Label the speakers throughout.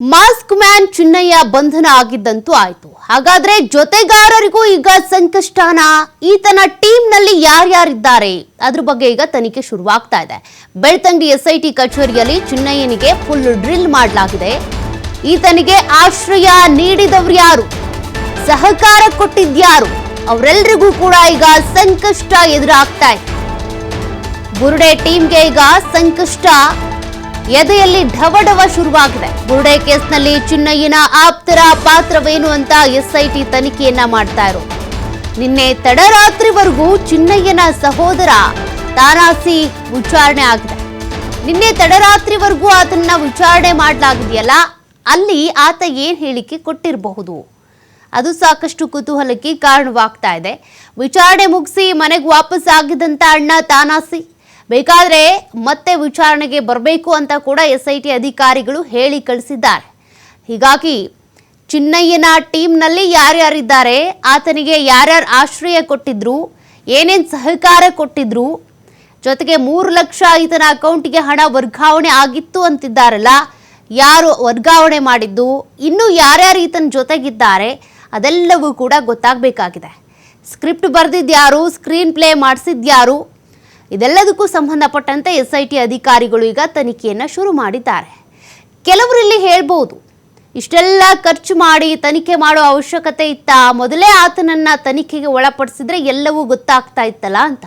Speaker 1: Mask man Chinnaiah ಬಂಧನ ಆಗಿದ್ದಂತೂ ಆಯ್ತು. ಹಾಗಾದ್ರೆ ಜೊತೆಗಾರರಿಗೂ ಈಗ ಸಂಕಷ್ಟನ? ಈತನ ಟೀಮ್ನಲ್ಲಿ ಯಾರ್ಯಾರಿದ್ದಾರೆ? ಅದ್ರ ಬಗ್ಗೆ ಈಗ ತನಿಖೆ ಶುರುವಾಗ್ತಾ ಇದೆ. ಬೆಳ್ತಂಗಿ ಎಸ್ಐಟಿ ಕಚೇರಿಯಲ್ಲಿ ಚಿನ್ನಯ್ಯನಿಗೆ ಫುಲ್ ಡ್ರಿಲ್ ಮಾಡಲಾಗಿದೆ. ಈತನಿಗೆ ಆಶ್ರಯ ನೀಡಿದವ್ರು ಯಾರು? ಸಹಕಾರ ಕೊಟ್ಟಿದ್ಯಾರು ಅವರೆಲ್ಲರಿಗೂ ಕೂಡ ಈಗ ಸಂಕಷ್ಟ ಎದುರಾಗ್ತಾ ಇದೆ. ಬುರುಡೆ ಟೀಮ್ಗೆ ಈಗ ಸಂಕಷ್ಟ. ಎದೆಯಲ್ಲಿ ಢವಢವ ಶುರುವಾಗಿದೆ. ಬುರುಡೆ ಕೇಸ್ನಲ್ಲಿ ಚಿನ್ನಯ್ಯನ ಆಪ್ತರ ಪಾತ್ರವೇನು ಅಂತ ಎಸ್ಐಟಿ ತನಿಖೆಯನ್ನ ಮಾಡ್ತಾ ಇರೋ. ನಿನ್ನೆ ತಡರಾತ್ರಿವರೆಗೂ ಚಿನ್ನಯ್ಯನ ಸಹೋದರ ತಾರಾಸಿ ವಿಚಾರಣೆ ಆಗಿದೆ. ನಿನ್ನೆ ತಡರಾತ್ರಿವರೆಗೂ ಆತನ್ನ ವಿಚಾರಣೆ ಮಾಡಲಾಗಿದೆಯಲ್ಲ, ಅಲ್ಲಿ ಆತ ಏನ್ ಹೇಳಿಕೆ ಕೊಟ್ಟಿರಬಹುದು? ಅದು ಸಾಕಷ್ಟು ಕುತೂಹಲಕ್ಕೆ ಕಾರಣವಾಗ್ತಾ ಇದೆ. ವಿಚಾರಣೆ ಮುಗಿಸಿ ಮನೆಗೆ ವಾಪಸ್ ಆಗಿದ್ದಂತ ಅಣ್ಣ ತಾನಾಸಿ. ಬೇಕಾದ್ರೆ ಮತ್ತೆ ವಿಚಾರಣೆಗೆ ಬರಬೇಕು ಅಂತ ಕೂಡ ಎಸ್ ಐ ಟಿ ಅಧಿಕಾರಿಗಳು ಹೇಳಿ ಕಳಿಸಿದ್ದಾರೆ. ಹೀಗಾಗಿ ಚಿನ್ನಯ್ಯನ ಟೀಮ್ನಲ್ಲಿ ಯಾರ್ಯಾರಿದ್ದಾರೆ, ಆತನಿಗೆ ಯಾರ್ಯಾರು ಆಶ್ರಯ ಕೊಟ್ಟಿದ್ರು, ಏನೇನು ಸಹಕಾರ ಕೊಟ್ಟಿದ್ರು, ಜೊತೆಗೆ ಮೂರು ಲಕ್ಷ ಈತನ ಅಕೌಂಟ್ಗೆ ಹಣ ವರ್ಗಾವಣೆ ಆಗಿತ್ತು ಅಂತಿದ್ದಾರಲ್ಲ, ಯಾರು ವರ್ಗಾವಣೆ ಮಾಡಿದ್ದು, ಇನ್ನೂ ಯಾರ್ಯಾರು ಈತನ ಜೊತೆಗಿದ್ದಾರೆ, ಅದೆಲ್ಲವೂ ಕೂಡ ಗೊತ್ತಾಗಬೇಕಾಗಿದೆ. ಸ್ಕ್ರಿಪ್ಟ್ ಬರೆದಿದ್ಯಾರು, ಸ್ಕ್ರೀನ್ ಪ್ಲೇ ಮಾಡಿಸಿದ್ಯಾರು ಇದೆಲ್ಲದಕ್ಕೂ ಸಂಬಂಧಪಟ್ಟಂತೆ ಎಸ್ಐಟಿ ಅಧಿಕಾರಿಗಳು ಈಗ ತನಿಖೆಯನ್ನು ಶುರು ಮಾಡಿದ್ದಾರೆ. ಕೆಲವರಲ್ಲಿ ಹೇಳ್ಬೋದು ಇಷ್ಟೆಲ್ಲ ಖರ್ಚು ಮಾಡಿ ತನಿಖೆ ಮಾಡೋ ಅವಶ್ಯಕತೆ ಇತ್ತ? ಮೊದಲೇ ಆತನನ್ನ ತನಿಖೆಗೆ ಒಳಪಡಿಸಿದ್ರೆ ಎಲ್ಲವೂ ಗೊತ್ತಾಗ್ತಾ ಇತ್ತಲ್ಲ ಅಂತ.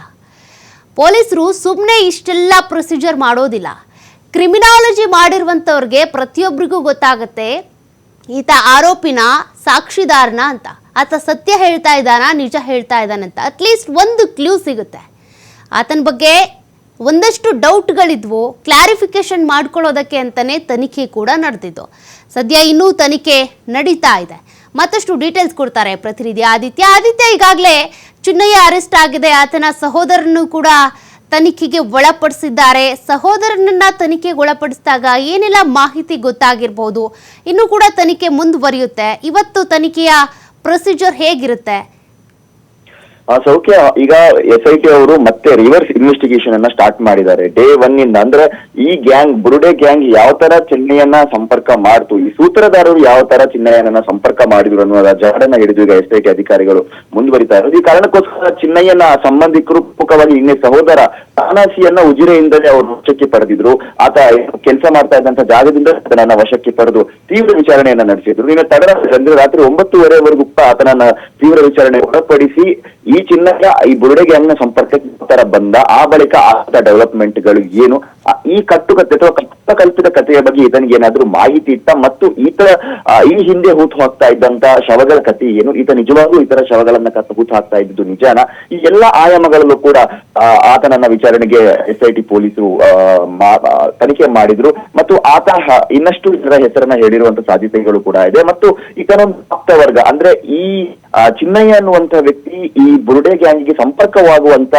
Speaker 1: ಪೊಲೀಸರು ಸುಮ್ಮನೆ ಇಷ್ಟೆಲ್ಲ ಪ್ರೊಸೀಜರ್ ಮಾಡೋದಿಲ್ಲ. ಕ್ರಿಮಿನಾಲಜಿ ಮಾಡಿರುವಂಥವ್ರಿಗೆ ಪ್ರತಿಯೊಬ್ಬರಿಗೂ ಗೊತ್ತಾಗುತ್ತೆ, ಈತ ಆರೋಪಿನ, ಸಾಕ್ಷಿದಾರನ ಅಂತ. ಆತ ಸತ್ಯ ಹೇಳ್ತಾ ಇದ್ದಾನ? ನಿಜ ಹೇಳ್ತಾ ಇದ್ದಾನಂತ. ಅಟ್ಲೀಸ್ಟ್ ಒಂದು ಕ್ಲೂ ಸಿಗುತ್ತೆ. ಆತನ ಬಗ್ಗೆ ಒಂದಷ್ಟು ಡೌಟ್ಗಳಿದ್ವು. ಕ್ಲಾರಿಫಿಕೇಶನ್ ಮಾಡ್ಕೊಳ್ಳೋದಕ್ಕೆ ಅಂತಲೇ ತನಿಖೆ ಕೂಡ ನಡೆದಿದ್ದು. ಸದ್ಯ ಇನ್ನೂ ತನಿಖೆ ನಡೀತಾ ಇದೆ. ಮತ್ತಷ್ಟು ಡೀಟೇಲ್ಸ್ ಕೊಡ್ತಾರೆ ಪ್ರತಿನಿಧಿ ಆದಿತ್ಯ. ಆದಿತ್ಯ ಈಗಾಗಲೇ ಚಿನ್ನಯ್ಯ ಅರೆಸ್ಟ್ ಆಗಿದೆ. ಆತನ ಸಹೋದರನ್ನು ಕೂಡ ತನಿಖೆಗೆ ಒಳಪಡಿಸಿದ್ದಾರೆ. ಸಹೋದರನನ್ನ ತನಿಖೆಗೆ ಒಳಪಡಿಸಿದಾಗ ಏನೆಲ್ಲ ಮಾಹಿತಿ ಗೊತ್ತಾಗಿರ್ಬೋದು, ಇನ್ನೂ ಕೂಡ ತನಿಖೆ ಮುಂದುವರಿಯುತ್ತೆ. ಇವತ್ತು ತನಿಖೆಯ ಪ್ರೊಸೀಜರ್ ಹೇಗಿರುತ್ತೆ?
Speaker 2: ಆ ಸೌಖ್ಯ ಈಗ ಎಸ್ ಐ ಟಿ ಅವರು ಮತ್ತೆ ರಿವರ್ಸ್ ಇನ್ವೆಸ್ಟಿಗೇಷನ್ ಅನ್ನ ಸ್ಟಾರ್ಟ್ ಮಾಡಿದ್ದಾರೆ. ಡೇ ಒನ್ ಇಂದ ಅಂದ್ರೆ ಈ ಗ್ಯಾಂಗ್ ಬುರುಡೆ ಗ್ಯಾಂಗ್ ಯಾವ ತರ ಚೆನ್ನೈಯನ್ನ ಸಂಪರ್ಕ ಮಾಡ್ತು, ಈ ಸೂತ್ರಧಾರರು ಯಾವ ತರ ಚಿನ್ನಯ್ಯನನ್ನ ಸಂಪರ್ಕ ಮಾಡಿದ್ರು ಅನ್ನೋದ ಜಾಡನ್ನ ಹಿಡಿದು ಈಗ ಎಸ್ ಐ ಟಿ ಅಧಿಕಾರಿಗಳು ಮುಂದುವರಿತಾ ಇರೋದು. ಈ ಕಾರಣಕ್ಕೋಸ್ಕರ ಚಿನ್ನಯ್ಯನ ಸಂಬಂಧಿಕರು ಪ್ರಮುಖವಾಗಿ ಇನ್ನೇ ಸಹೋದರ ತಾನಾಸಿಯನ್ನ ಉಜಿರೆಯಿಂದಲೇ ಅವರು ವಶಕ್ಕೆ ಪಡೆದಿದ್ರು. ಆತ ಕೆಲಸ ಮಾಡ್ತಾ ಇದ್ದಂತ ಜಾಗದಿಂದ ಆತನನ್ನ ವಶಕ್ಕೆ ಪಡೆದು ತೀವ್ರ ವಿಚಾರಣೆಯನ್ನ ನಡೆಸಿದ್ರು. ತಡರಾತ್ರಿ ಅಂದ್ರೆ ರಾತ್ರಿ ಒಂಬತ್ತುವರೆವರೆಗೂ ಆತನನ್ನ ತೀವ್ರ ವಿಚಾರಣೆ ಒಳಪಡಿಸಿ ಈ ಚಿನ್ನದ, ಈ ಬುರುಡೆ ಅನ್ನ ಸಂಪರ್ಕಕ್ಕೆ ಬಂದ ಆ ಬಳಿಕ ಆದ ಡೆವಲಪ್ಮೆಂಟ್ಗಳು ಏನು? ಈ ಕಟ್ಟುಕತೆ ಅಥವಾ ಕಲ್ಪಿತ ಕಥೆಯ ಬಗ್ಗೆ ಈತನಿಗೆ ಏನಾದ್ರೂ ಮಾಹಿತಿ ಇತ್ತ ಮತ್ತು ಈತ ಈ ಹಿಂದೆ ಹೂತು ಹಾಕ್ತಾ ಇದ್ದಂತ ಶವಗಳ ಕಥೆ ಏನು? ಈತ ನಿಜವಾಗ್ಲೂ ಇತರ ಶವಗಳನ್ನ ಕತ್ತ ಹೂತು ಹಾಕ್ತಾ ಇದ್ದು ನಿಜಾನ? ಈ ಎಲ್ಲಾ ಆಯಾಮಗಳಲ್ಲೂ ಕೂಡ ಆತನನ್ನ ವಿಚಾರಣೆಗೆ ಎಸ್ ಐ ಪೊಲೀಸರು ತನಿಖೆ ಮಾಡಿದ್ರು ಮತ್ತು ಆತ ಇನ್ನಷ್ಟು ಇತರ ಹೆಸರನ್ನ ಹೇಳಿರುವಂತ ಸಾಧ್ಯತೆಗಳು ಕೂಡ ಇದೆ ಮತ್ತು ಈತನೊಂದು ಆಪ್ತ ವರ್ಗ ಅಂದ್ರೆ ಈ ಚಿನ್ನಯ್ಯ ಅನ್ನುವಂತ ವ್ಯಕ್ತಿ ಈ ಬುರುಡೆ ಗ್ಯಾಂಗ್ಗೆ ಸಂಪರ್ಕವಾಗುವಂತ,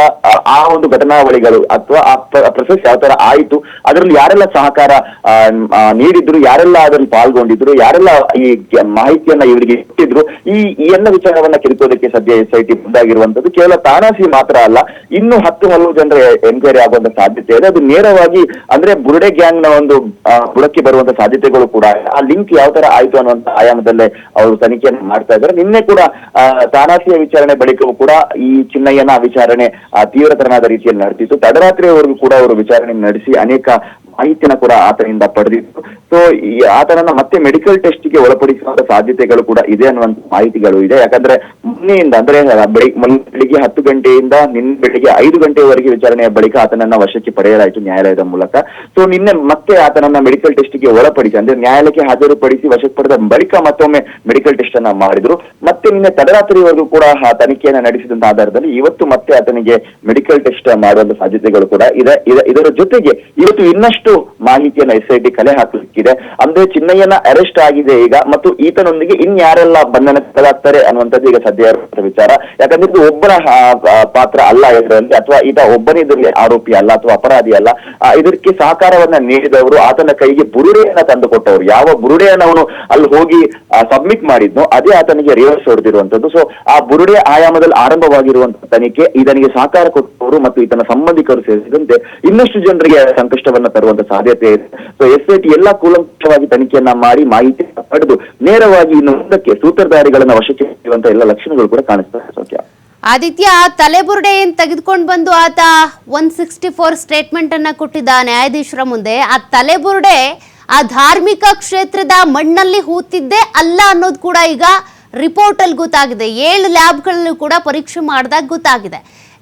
Speaker 2: ಆ ಒಂದು ಘಟನಾವಳಿಗಳು ಅಥವಾ ಆ ಪ್ರೊಸೆಸ್ ಯಾವ ತರ ಆಯಿತು. ಅದರಲ್ಲಿ ಯಾರೆಲ್ಲ ಸಹಕಾರ ನೀಡಿದ್ರು, ಯಾರೆಲ್ಲ ಅದನ್ನು ಪಾಲ್ಗೊಂಡಿದ್ರು, ಯಾರೆಲ್ಲ ಈ ಮಾಹಿತಿಯನ್ನ ಇವರಿಗೆ ಇಟ್ಟಿದ್ರು ಈ ಎಲ್ಲ ವಿಚಾರವನ್ನ ಕಿರುಕೋದಕ್ಕೆ ಸದ್ಯ ಎಸ್ ಐ ಟಿ ಮುಂದಾಗಿರುವಂತದ್ದು ಕೇವಲ ತಾನಾಸಿ ಮಾತ್ರ ಅಲ್ಲ, ಇನ್ನು ಹತ್ತು ಹಲವು ಜನರ ಎನ್ಕ್ವೈರಿ ಆಗುವಂತ ಸಾಧ್ಯತೆ ಇದೆ. ಅದು ನೇರವಾಗಿ ಅಂದ್ರೆ ಬುರುಡೆ ಗ್ಯಾಂಗ್ನ ಒಂದು ಬುಡಕ್ಕೆ ಬರುವಂತ ಸಾಧ್ಯತೆಗಳು ಕೂಡ ಆ ಲಿಂಕ್ ಯಾವ ತರ ಆಯ್ತು ಅನ್ನುವಂತ ಆಯಾಮದಲ್ಲೇ ಅವರು ತನಿಖೆಯನ್ನು ಮಾಡ್ತಾ ಇದ್ದಾರೆ. ನಿನ್ನೆ ಕೂಡ ತಾನಾಸಿಯ ವಿಚಾರಣೆ ಬಳಿಕವೂ ಕೂಡ ಈ ಚಿನ್ನಯ್ಯನ ವಿಚಾರಣೆ ತೀವ್ರತರನಾದ ರೀತಿಯಲ್ಲಿ ನಡೆದಿತ್ತು. ತಡರಾತ್ರಿಯವರೆಗೂ ಕೂಡ ಅವರು ವಿಚಾರಣೆ ನಡೆಸಿ potensi aneka ಮಾಹಿತಿಯನ್ನು ಕೂಡ ಆತನಿಂದ ಪಡೆದಿತ್ತು. ಸೊ ಈ ಆತನನ್ನ ಮತ್ತೆ ಮೆಡಿಕಲ್ ಟೆಸ್ಟ್ಗೆ ಒಳಪಡಿಸುವಂತ ಸಾಧ್ಯತೆಗಳು ಕೂಡ ಇದೆ ಅನ್ನುವಂತ ಮಾಹಿತಿಗಳು ಇದೆ. ಯಾಕಂದ್ರೆ ಮೊನ್ನೆಯಿಂದ ಅಂದ್ರೆ ಬೆಳಿಗ್ಗೆ ಹತ್ತು ಗಂಟೆಯಿಂದ ನಿನ್ನೆ ಬೆಳಿಗ್ಗೆ ಐದು ಗಂಟೆವರೆಗೆ ವಿಚಾರಣೆಯ ಬಳಿಕ ಆತನನ್ನ ವಶಕ್ಕೆ ಪಡೆಯಲಾಯಿತು ನ್ಯಾಯಾಲಯದ ಮೂಲಕ. ಸೊ ನಿನ್ನೆ ಮತ್ತೆ ಆತನನ್ನ ಮೆಡಿಕಲ್ ಟೆಸ್ಟ್ಗೆ ಒಳಪಡಿಸಿ, ಅಂದ್ರೆ ನ್ಯಾಯಾಲಯಕ್ಕೆ ಹಾಜರುಪಡಿಸಿ ವಶಕ್ಕೆ ಪಡೆದ ಬಳಿಕ ಮತ್ತೊಮ್ಮೆ ಮೆಡಿಕಲ್ ಟೆಸ್ಟ್ ಅನ್ನ ಮಾಡಿದ್ರು. ಮತ್ತೆ ನಿನ್ನೆ ತಡರಾತ್ರಿವರೆಗೂ ಕೂಡ ಆ ತನಿಖೆಯನ್ನ ನಡೆಸಿದಂತ ಆಧಾರದಲ್ಲಿ ಇವತ್ತು ಮತ್ತೆ ಆತನಿಗೆ ಮೆಡಿಕಲ್ ಟೆಸ್ಟ್ ಮಾಡುವಂತ ಸಾಧ್ಯತೆಗಳು ಕೂಡ ಇದ- ಇದರ ಜೊತೆಗೆ ಇವತ್ತು ಇನ್ನಷ್ಟು ಮಾಹಿತಿಯನ್ನ ಎಸ್ ಐ ಟಿ ಕಲೆ ಹಾಕಲಿಕ್ಕಿದೆ ಅಂದ್ರೆ ಚಿನ್ನಯ್ಯನ ಅರೆಸ್ಟ್ ಆಗಿದೆ ಈಗ ಮತ್ತು ಈತನೊಂದಿಗೆ ಇನ್ಯಾರೆಲ್ಲ ಬಂಧನಕ್ಕೆ ಅನ್ನುವಂಥದ್ದು ಈಗ ಸದ್ಯ ವಿಚಾರ. ಯಾಕಂದ್ರೆ ಆ, ಪಾತ್ರ ಅಲ್ಲ ಇದರಲ್ಲಿ ಅಥವಾ ಈತ ಒಬ್ಬನೇ ಇದರಲ್ಲಿ ಆರೋಪಿ ಅಲ್ಲ ಅಥವಾ ಅಪರಾಧಿ ಅಲ್ಲ. ಇದಕ್ಕೆ ಸಹಕಾರವನ್ನ ನೀಡಿದವರು ಆತನ ಕೈಗೆ ಬುರುಡೆಯನ್ನ ತಂದುಕೊಟ್ಟವರು. ಯಾವ ಬುರುಡೆಯನ್ನು ಅವನು ಅಲ್ಲಿ ಹೋಗಿ ಸಬ್ಮಿಟ್ ಮಾಡಿದ್ನೋ ಅದೇ ಆತನಿಗೆ ರಿವರ್ಸ್ ಹೊಡೆದಿರುವಂತದ್ದು ಸೊ ಆ ಬುರುಡೆ ಆಯಾಮದಲ್ಲಿ ಆರಂಭವಾಗಿರುವಂತಹ ತನಿಖೆ ಇದನಿಗೆ ಸಹಕಾರ ಕೊಟ್ಟವರು ಮತ್ತು ಈತನ ಸಂಬಂಧಿಕರು ಸೇರಿದಂತೆ ಇನ್ನಷ್ಟು ಜನರಿಗೆ ಸಂಕಷ್ಟವನ್ನ ತರುವಂತ ಸಾಧ್ಯತೆ ಇದೆ. ಸೊ ಎಸ್ ಐ ಟಿ ಎಲ್ಲ ಕೂಲಂಕಷವಾಗಿ ತನಿಖೆಯನ್ನ ಮಾಡಿ ಮಾಹಿತಿ ಪಡೆದು ನೇರವಾಗಿ ಇನ್ನು ಮುಂದಕ್ಕೆ ಸೂತ್ರಧಾರಿಗಳನ್ನ ವಶಕ್ಕೆ ಇರುವಂತಹ ಎಲ್ಲ ಲಕ್ಷಣಗಳು ಕೂಡ ಕಾಣಿಸ್ತಾ ಸೌಖ್ಯ.
Speaker 1: ಆದಿತ್ಯ ತಲೆಬುರುಡೆ ಏನ್ ತೆಗೆದುಕೊಂಡು ಬಂದು ಆತ ಒನ್ ಸಿಕ್ಸ್ಟಿ ಫೋರ್ ಸ್ಟೇಟ್ಮೆಂಟ್ ಅನ್ನ ಕೊಟ್ಟಿದ್ದ ನ್ಯಾಯಾಧೀಶರ ಮುಂದೆ. ಆ ತಲೆಬುರುಡೆ ಆ ಧಾರ್ಮಿಕ ಕ್ಷೇತ್ರದ ಮಣ್ಣಲ್ಲಿ ಹೂತಿದ್ದೆ ಅಲ್ಲ ಅನ್ನೋದು ಕೂಡ ಈಗ ರಿಪೋರ್ಟ್ ಅಲ್ಲಿ ಗೊತ್ತಾಗಿದೆ. ಏಳು ಲ್ಯಾಬ್ಗಳಲ್ಲೂ ಕೂಡ ಪರೀಕ್ಷೆ ಮಾಡಿದಾಗ ಗೊತ್ತಾಗಿದೆ.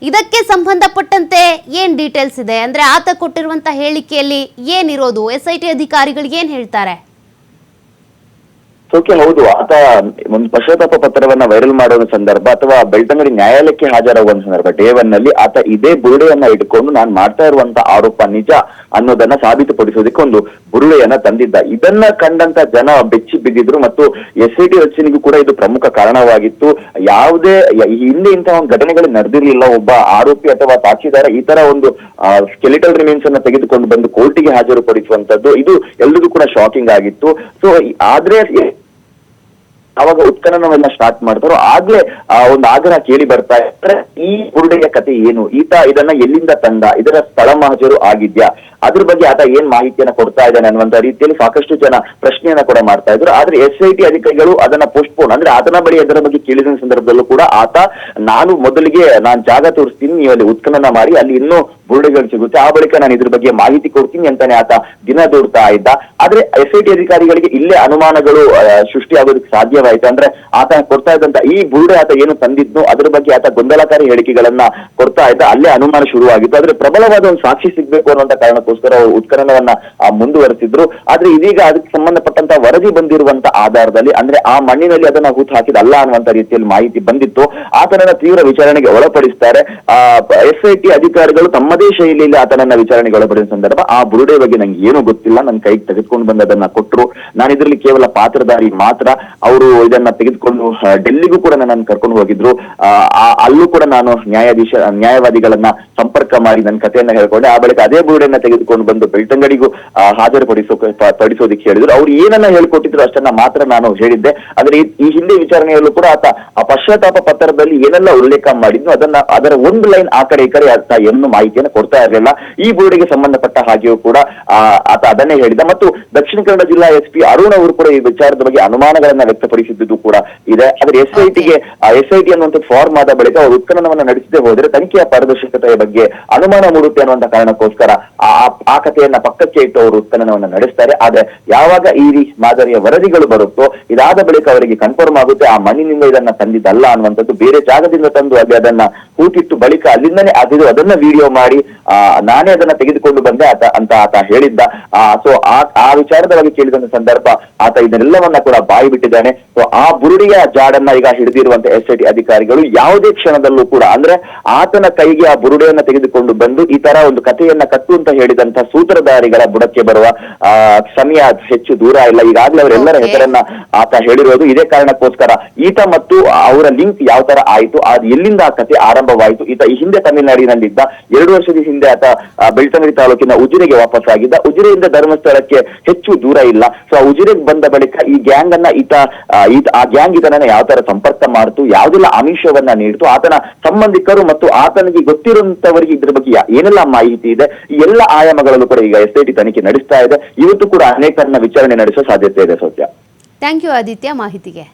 Speaker 1: ಇದಕ್ಕೆ ಸಂಬಂಧಪಟ್ಟಂತೆ ಏನ್ ಡೀಟೇಲ್ಸ್ ಇದೆ? ಅಂದ್ರೆ ಆತ ಕೊಟ್ಟಿರುವಂತ ಹೇಳಿಕೆಯಲ್ಲಿ ಏನಿರೋದು? ಎಸ್ ಐ ಟಿ ಅಧಿಕಾರಿಗಳು ಏನ್ ಹೇಳ್ತಾರೆ?
Speaker 2: ಸೋಕೆ ಹೌದು. ಆತ ಒಂದು ಪಶ್ಚಾತ್ತಾಪ ಪತ್ರವನ್ನ ವೈರಲ್ ಮಾಡುವ ಸಂದರ್ಭ ಅಥವಾ ಬೆಳ್ತಂಗಡಿ ನ್ಯಾಯಾಲಯಕ್ಕೆ ಹಾಜರಾಗುವ ಸಂದರ್ಭ ಡೇ ನಲ್ಲಿ ಆತ ಇದೇ ಬುರುಡೆಯನ್ನ ಇಟ್ಕೊಂಡು ನಾನು ಮಾಡ್ತಾ ಇರುವಂತ ಆರೋಪ ನಿಜ ಅನ್ನೋದನ್ನ ಸಾಬೀತುಪಡಿಸೋದಕ್ಕೆ ಒಂದು ಬುರುಡೆಯನ್ನ ತಂದಿದ್ದ. ಇದನ್ನ ಕಂಡಂತ ಜನ ಬೆಚ್ಚಿ ಬಿದ್ದಿದ್ರು ಮತ್ತು ಎಸ್ ಐ ಟಿ ರಚನೆಗೂ ಕೂಡ ಇದು ಪ್ರಮುಖ ಕಾರಣವಾಗಿತ್ತು. ಯಾವುದೇ ಹಿಂದೆ ಇಂತಹ ಒಂದು ಘಟನೆಗಳು ನಡೆದಿರಲಿಲ್ಲ, ಒಬ್ಬ ಆರೋಪಿ ಅಥವಾ ಸಾಕ್ಷಿದಾರ ಈ ತರ ಒಂದು ಸ್ಕೆಲಿಟಲ್ ರಿಮೇನ್ಸ್ ಅನ್ನ ತೆಗೆದುಕೊಂಡು ಬಂದು ಕೋರ್ಟಿಗೆ ಹಾಜರುಪಡಿಸುವಂತದ್ದು, ಇದು ಎಲ್ರಿಗೂ ಕೂಡ ಶಾಕಿಂಗ್ ಆಗಿತ್ತು. ಸೊ ಆದ್ರೆ ಅವಾಗ ಉತ್ಖನನವನ್ನ ಸ್ಟಾರ್ಟ್ ಮಾಡ್ತಾರೋ ಆಗ್ಲೇ, ಆ, ಒಂದು ಆಗ್ರಹ ಕೇಳಿ ಬರ್ತಾ ಇದ್ರೆ ಈ ಬುರುಡೆಯ ಕತೆ ಏನು? ಈತ ಇದನ್ನ ಎಲ್ಲಿಂದ ತಂದ? ಇದರ ಸ್ಥಳ ಮಹಜರು ಆಗಿದ್ಯಾ? ಅದ್ರ ಬಗ್ಗೆ ಆತ ಏನ್ ಮಾಹಿತಿಯನ್ನ ಕೊಡ್ತಾ ಇದ್ದಾನೆ ಅನ್ನುವಂತ ರೀತಿಯಲ್ಲಿ ಸಾಕಷ್ಟು ಜನ ಪ್ರಶ್ನೆಯನ್ನ ಕೂಡ ಮಾಡ್ತಾ ಇದ್ರು. ಆದ್ರೆ ಎಸ್ ಐ ಟಿ ಅಧಿಕಾರಿಗಳು ಅದನ್ನ ಪೋಸ್ಟ್ಪೋನ್ ಅಂದ್ರೆ ಆತನ ಬಳಿ ಅದರ ಬಗ್ಗೆ ಕೇಳಿದ ಸಂದರ್ಭದಲ್ಲೂ ಕೂಡ ಆತ, ನಾನು ಮೊದಲಿಗೆ ನಾನ್ ಜಾಗ ತೋರಿಸ್ತೀನಿ ನೀವು ಅಲ್ಲಿ ಉತ್ಖನನ ಮಾಡಿ, ಅಲ್ಲಿ ಇನ್ನೂ ಬುರುಡೆಗಳು ಸಿಗುತ್ತೆ. ಆ ಬಳಿಕ ನಾನು ಇದ್ರ ಬಗ್ಗೆ ಮಾಹಿತಿ ಕೊಡ್ತೀನಿ ಅಂತಾನೆ ಆತ ದಿನ ದೂಡ್ತಾ ಇದ್ದ. ಆದ್ರೆ ಎಸ್ ಐ ಅಧಿಕಾರಿಗಳಿಗೆ ಇಲ್ಲೇ ಅನುಮಾನಗಳು ಸೃಷ್ಟಿ ಸೃಷ್ಟಿಯಾಗೋದಕ್ಕೆ ಸಾಧ್ಯವಾಯ್ತು. ಅಂದ್ರೆ ಆತ ಕೊಡ್ತಾ ಇದ್ದಂತ ಈ ಬುರುಡೆ ಆತ ಏನು ತಂದಿದ್ನು, ಅದ್ರ ಬಗ್ಗೆ ಆತ ಗೊಂದಲಕಾರಿ ಹೇಳಿಕೆಗಳನ್ನ ಕೊಡ್ತಾ ಇದ್ದ. ಅಲ್ಲೇ ಅನುಮಾನ ಶುರುವಾಗಿತ್ತು. ಆದ್ರೆ ಪ್ರಬಲವಾದ ಒಂದು ಸಾಕ್ಷಿ ಸಿಗ್ಬೇಕು ಅನ್ನುವಂತ ಕಾರಣಕ್ಕೋಸ್ಕರ ಅವರು ಉತ್ಖನನವನ್ನ ಮುಂದುವರೆಸಿದ್ರು. ಆದ್ರೆ ಇದೀಗ ಅದಕ್ಕೆ ಸಂಬಂಧಪಟ್ಟಂತ ವರದಿ ಬಂದಿರುವಂತ ಆಧಾರದಲ್ಲಿ, ಅಂದ್ರೆ ಆ ಮಣ್ಣಿನಲ್ಲಿ ಅದನ್ನ ಹೂತು ಹಾಕಿದಲ್ಲ ಅನ್ನುವಂತ ರೀತಿಯಲ್ಲಿ ಮಾಹಿತಿ ಬಂದಿತ್ತು. ಆತನನ್ನ ತೀವ್ರ ವಿಚಾರಣೆಗೆ ಒಳಪಡಿಸ್ತಾರೆ. ಎಸ್ ಐ ಟಿ ಅಧಿಕಾರಿಗಳು ತಮ್ಮದೇ ಶೈಲಿಯಲ್ಲಿ ಆತನನ್ನ ವಿಚಾರಣೆಗೆ ಒಳಪಡಿದ ಸಂದರ್ಭ ಆ ಬುರುಡೆ ಬಗ್ಗೆ ನಂಗೆ ಏನು ಗೊತ್ತಿಲ್ಲ. ನನ್ನ ಕೈಗೆ ತೆಗೆದುಕೊಂಡು ಬಂದು ಅದನ್ನ ಕೊಟ್ಟರು ನಾನು ಇದರಲ್ಲಿ ಕೇವಲ ಪಾತ್ರಧಾರಿ ಮಾತ್ರ. ಅವರು ಇದನ್ನ ತೆಗೆದುಕೊಂಡು ಡೆಲ್ಲಿಗೂ ಕೂಡ ನನ್ನನ್ನು ಕರ್ಕೊಂಡು ಹೋಗಿದ್ರು. ಆ, ಅಲ್ಲೂ ಕೂಡ ನಾನು ನ್ಯಾಯಾಧೀಶ ನ್ಯಾಯವಾದಿಗಳನ್ನ ಸಂಪರ್ಕ ಮಾಡಿ ನನ್ನ ಕಥೆಯನ್ನ ಹೇಳ್ಕೊಂಡೆ. ಆ ಬಳಿಕ ಅದೇ ಬುರುಡೆಯನ್ನ ತೆಗೆದುಕೊಂಡು ಬಂದು ಬೆಳ್ತಂಗಡಿಗೂ ಹಾಜರುಪಡಿಸೋ ಪಡಿಸೋದಕ್ಕೆ ಹೇಳಿದ್ರು. ಅವ್ರು ಏನನ್ನ ಹೇಳ್ಕೊಟ್ಟಿದ್ರು ಅಷ್ಟನ್ನ ಮಾತ್ರ ನಾನು ಹೇಳಿದ್ದೆ. ಆದ್ರೆ ಈ- ಈ ಹಿಂದೆ ವಿಚಾರಣೆಯಲ್ಲೂ ಕೂಡ ಆತ ಆ ಪಶ್ಚಾತ್ತಾಪ ಪತ್ರದಲ್ಲಿ ಏನೆಲ್ಲ ಉಲ್ಲೇಖ ಮಾಡಿದ್ನು ಅದನ್ನ ಅದರ ಒಂದು ಲೈನ್ ಆ ಕಡೆ ಈ ಕಡೆ ಆತ ಏನು ಮಾಹಿತಿಯನ್ನು ಕೊಡ್ತಾ ಇರಲಿಲ್ಲ. ಈ ಬೋರ್ಡಿಗೆ ಸಂಬಂಧಪಟ್ಟ ಹಾಗೆಯೂ ಕೂಡ ಆತ ಅದನ್ನೇ ಹೇಳಿದ. ಮತ್ತು ದಕ್ಷಿಣ ಕನ್ನಡ ಜಿಲ್ಲಾ ಎಸ್ ಪಿ ಅರುಣ್ ಅವರು ಕೂಡ ಈ ವಿಚಾರದ ಬಗ್ಗೆ ಅನುಮಾನಗಳನ್ನ ವ್ಯಕ್ತಪಡಿಸಿದ್ದು ಕೂಡ ಇದೆ. ಆದ್ರೆ ಎಸ್ ಐ ಟಿಗೆ ಎಸ್ ಐ ಟಿ ಅನ್ನುವಂಥ ಫಾರ್ಮ್ ಆದ ಬಳಿಕ ಅವರು ಉತ್ಖನನವನ್ನು ನಡೆಸದೆ ಹೋದರೆ ತನಿಖೆಯ ಪಾರದರ್ಶಕತೆಯ ಬಗ್ಗೆ ಅನುಮಾನ ಮೂಡುತ್ತೆ ಅನ್ನುವಂಥ ಕಾರಣಕ್ಕೋಸ್ಕರ ಆ ಕಥೆಯನ್ನ ಪಕ್ಕಕ್ಕೆ ಇಟ್ಟು ಅವರು ಉತ್ಖನನವನ್ನು ನಡೆಸ್ತಾರೆ. ಆದ್ರೆ ಯಾವಾಗ ಈ ಮಾದರಿಯ ವರದಿಗಳು ಬರುತ್ತೋ, ಇದಾದ ಬಳಿಕ ಅವರಿಗೆ ಕನ್ಫರ್ಮ್ ಆಗುತ್ತೆ. ಆ ಮಣ್ಣಿನಿಂದ ಇದನ್ನ ತಂದಿದ್ದಲ್ಲ ಅನ್ನುವಂಥದ್ದು ಬೇರೆ ಜಾಗದಿಂದ ತಂದು ಅಲ್ಲಿ ಅದನ್ನ ಹೂತಿಟ್ಟು ಬಳಿಕ ಅಲ್ಲಿಂದನೇ ಅದಿದು ಅದನ್ನ ವಿಡಿಯೋ ಮಾಡಿ ಆ ನಾನೇ ಅದನ್ನ ತೆಗೆದುಕೊಂಡು ಬಂದೆ ಆತ ಅಂತ ಆತ ಹೇಳಿದ್ದ. ಆ ಸೊ ಆ ಆ ವಿಚಾರದ ಬಗ್ಗೆ ಕೇಳಿದಂತ ಸಂದರ್ಭ ಆತ ಇದನ್ನೆಲ್ಲವನ್ನ ಕೂಡ ಬಾಯಿ ಬಿಟ್ಟಿದ್ದಾನೆ. ಸೊ ಆ ಬುರುಡಿಯ ಜಾಡನ್ನ ಈಗ ಹಿಡಿದಿರುವಂತ ಎಸ್ ಐ ಟಿ ಅಧಿಕಾರಿಗಳು ಯಾವುದೇ ಕ್ಷಣದಲ್ಲೂ ಕೂಡ ಅಂದ್ರೆ ಆತನ ಕೈಗೆ ಆ ಬುರುಡೆಯನ್ನ ತೆಗೆದುಕೊಂಡು ಬಂದು ಈ ತರ ಒಂದು ಕಥೆಯನ್ನ ಕಟ್ಟು ಅಂತ ಹೇಳಿದಂತ ಸೂತ್ರಧಾರಿಗಳ ಬುಡಕ್ಕೆ ಬರುವ ಆ ಸಮಯ ಹೆಚ್ಚು ದೂರ ಇಲ್ಲ. ಈಗಾಗಲೇ ಅವರೆಲ್ಲರ. ಹೆಸರನ್ನ ಆತ ಹೇಳಿರೋದು ಇದೇ ಕಾರಣಕ್ಕೋಸ್ಕರ. ಈತ ಮತ್ತು ಅವರ ಲಿಂಕ್ ಯಾವ ತರ ಆಯಿತು ಅದು ಎಲ್ಲಿಂದ ಆ ಕತೆ ಆರಂಭವಾಯಿತು ಈತ ಈ ಹಿಂದೆ ತಮಿಳುನಾಡಿನಲ್ಲಿದ್ದ ಎರಡು ವರ್ಷದ ಹಿಂದೆ ಆತ ಬೆಳ್ತಂಗಡಿ ತಾಲೂಕಿನ ಉಜಿರೆಗೆ ವಾಪಸ್ ಆಗಿದ್ದ ಉಜಿರೆಯಿಂದ ಧರ್ಮಸ್ಥಳಕ್ಕೆ ಹೆಚ್ಚು ದೂರ ಇಲ್ಲ. ಸೊ ಆ ಉಜಿರೆಗೆ ಬಂದ ಬಳಿಕ ಈ ಗ್ಯಾಂಗ್ ಅನ್ನ ಈತ ಆ, ಗ್ಯಾಂಗ್ ಇದನ್ನ ಯಾವ ತರ ಸಂಪರ್ಕ ಮಾಡ್ತು ಯಾವುದೆಲ್ಲ ಆಮಿಷವನ್ನ ನೀಡ್ತು ಆತನ ಸಂಬಂಧಿಕರು ಮತ್ತು ಆತನಿಗೆ ಗೊತ್ತಿರುವಂತವರಿಗೆ ಇದ್ರ ಬಗ್ಗೆ ಏನೆಲ್ಲ ಮಾಹಿತಿ ಇದೆ ಈ ಎಲ್ಲ ಆಯಾಮಗಳಲ್ಲೂ ಕೂಡ ಈಗ ಎಸ್ ಐಟಿ ತನಿಖೆ ನಡೆಸ್ತಾ ಇದೆ. ಇವತ್ತು ಕೂಡ ಅನೇಕರನ್ನ ವಿಚಾರಣೆ ನಡೆಸೋ ಸಾಧ್ಯತೆ ಇದೆ ಸತ್ಯ
Speaker 1: ಥ್ಯಾಂಕ್ ಯು ಆದಿತ್ಯ ಮಾಹಿತಿಗೆ.